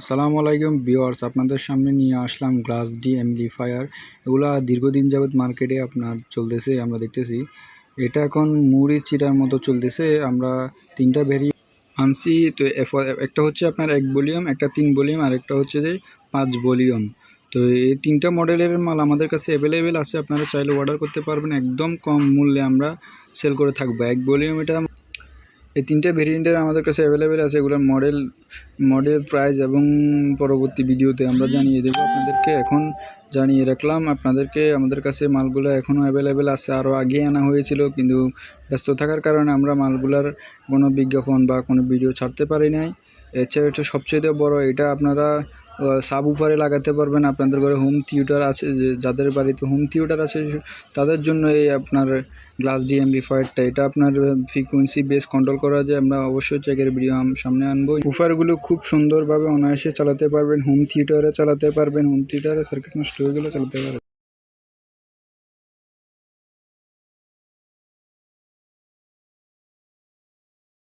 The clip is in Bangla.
আসসালামু আলাইকুম ভিউয়ার্স, আপনাদের সামনে নিয়ে আসলাম গ্লাস ডি এমপ্লিফায়ার এগুলা দীর্ঘদিন যাবত মার্কেটে আপনার চলতেছে, আমরা দেখতেছি। এটা এখন মুড়ি চিরার মতো চলতেছে, আমরা তিনটা ভেরি আনছি, তো একটা হচ্ছে আপনার এক ভলিউম, একটা তিন ভলিউম, আর একটা হচ্ছে যে পাঁচ ভলিউম। তো এই তিনটা মডেলের মাল আমাদের কাছে অ্যাভেলেবেল আছে, আপনারা চাইলে অর্ডার করতে পারবেন। একদম কম মূল্যে আমরা সেল করে থাকব। এক ভলিউম এটা এই তিনটে ভেরিয়েন্টের আমাদের কাছে অ্যাভেলেবেল আছে। এগুলোর মডেল মডেল প্রাইস এবং পরবর্তী ভিডিওতে আমরা জানিয়ে দেবো আপনাদেরকে। এখন জানিয়ে রাখলাম আপনাদেরকে, আমাদের কাছে মালগুলো এখনও অ্যাভেলেবেল আছে। আরও আগে আনা হয়েছিল, কিন্তু ব্যস্ত থাকার কারণে আমরা মালগুলার কোনো বিজ্ঞাপন বা কোনো ভিডিও ছাড়তে পারি নাই। এছাড়া হচ্ছে সবচেয়ে বড় এটা আপনারা সাব উপরে লাগাতে পারবেন। আপনাদের ঘরে হোম থিয়েটার আছে যাদের বাড়িতে হোম থিয়েটার আছে, তাদের জন্য এই আপনার গ্লাস ডি এমপ্লিফায়ারটা এটা আপনার ফ্রিকোয়েন্সি বেস কন্ট্রোল করা যায়। আমরা অবশ্যই চেকের ভিডিও সামনে আনব। উফারগুলো খুব সুন্দরভাবে অনায়াসে চালাতে পারবেন হোম থিয়েটারে চালাতে পারবেন হোম থিয়েটারে সার্কিট নষ্ট চালাতে পারবেন।